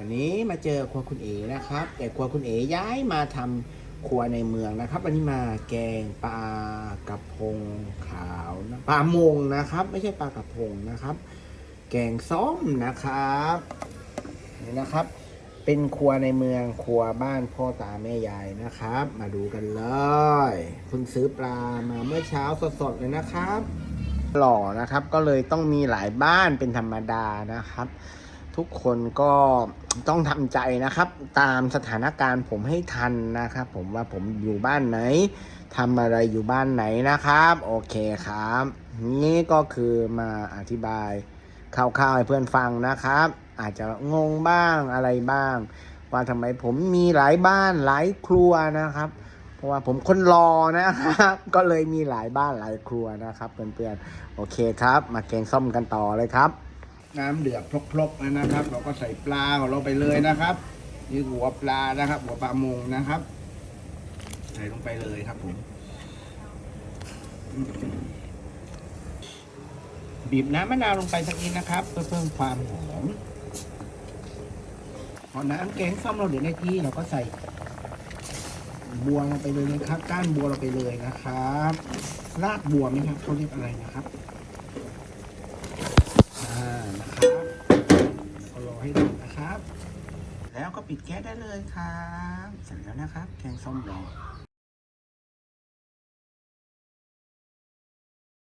วันนี้มาเจอครัวคุณเอ๋นะครับ แต่ครัวคุณเอ๋ย้ายมาทำครัวในเมืองนะครับ วันนี้มาแกงปลากระพงขาวนะปลามงนะครับ ไม่ใช่ปลากระพงนะครับ แกงส้มนะครับนี่นะครับ เป็นครัวในเมืองครัวบ้านพ่อตาแม่ยายนะครับ มาดูกันเลยเพิ่งซื้อปลามาเมื่อเช้าสดๆเลยนะครับ หล่อนะครับก็เลยต้องมีหลายบ้านเป็นธรรมดานะครับ ทุกคนก็ต้องทำใจนะครับ ตามสถานการณ์ผมให้ทันนะครับ ผมว่าผมอยู่บ้านไหนทำอะไรอยู่บ้านไหนนะครับ โอเคครับ นี่ก็คือมาอธิบายคร่าวๆให้เพื่อนฟังนะครับ อาจจะงงบ้างอะไรบ้าง ว่าทำไมผมมีหลายบ้านหลายครัวนะครับเพราะว่าผมคนรอนะครับ ก็เลยมีหลายบ้านหลายครัวนะครับเพื่อนๆ โอเคครับ มาแกงส้มกันต่อเลยครับ น้ำเดือดพลกๆแล้วนะครับ เราก็ใส่ปลาของเราไปเลยนะครับ นี่หัวปลานะครับ หัวปลามงนะครับ ใส่ลงไปเลยครับผมบีบน้ำมะนาวลงไปสักนิดนะครับ เพื่อเพิ่มความหอมพอน้ำแกงส้มเราเดือดได้ที่เราก็ใส่บัวลงไปเลยนะครับ ก้านบัวเราไปเลยนะครับ รากบัวไหมครับเขาเรียกอะไรนะครับ แล้วก็ปิดแก๊สได้เลยครับเสร็จแล้วนะครับ แกงส้มเรา